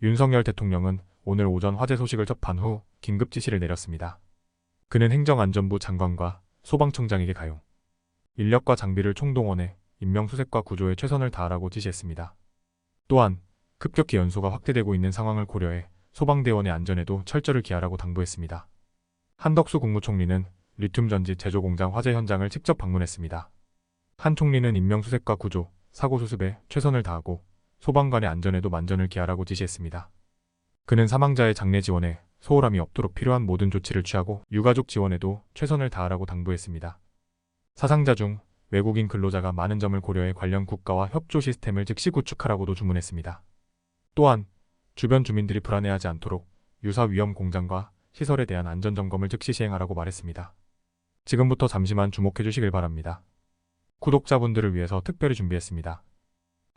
윤석열 대통령은 오늘 오전 화재 소식을 접한 후 긴급 지시를 내렸습니다. 그는 행정안전부 장관과 소방청장에게 가용, 인력과 장비를 총동원해 인명수색과 구조에 최선을 다하라고 지시했습니다. 또한 급격히 연소가 확대되고 있는 상황을 고려해 소방대원의 안전에도 철저를 기하라고 당부했습니다. 한덕수 국무총리는 리튬 전지 제조 공장 화재 현장을 직접 방문했습니다. 한 총리는 인명수색과 구조, 사고 수습에 최선을 다하고 소방관의 안전에도 만전을 기하라고 지시했습니다. 그는 사망자의 장례 지원에 소홀함이 없도록 필요한 모든 조치를 취하고 유가족 지원에도 최선을 다하라고 당부했습니다. 사상자 중 외국인 근로자가 많은 점을 고려해 관련 국가와 협조 시스템을 즉시 구축하라고도 주문했습니다. 또한 주변 주민들이 불안해하지 않도록 유사 위험 공장과 시설에 대한 안전 점검을 즉시 시행하라고 말했습니다. 지금부터 잠시만 주목해 주시길 바랍니다. 구독자분들을 위해서 특별히 준비했습니다.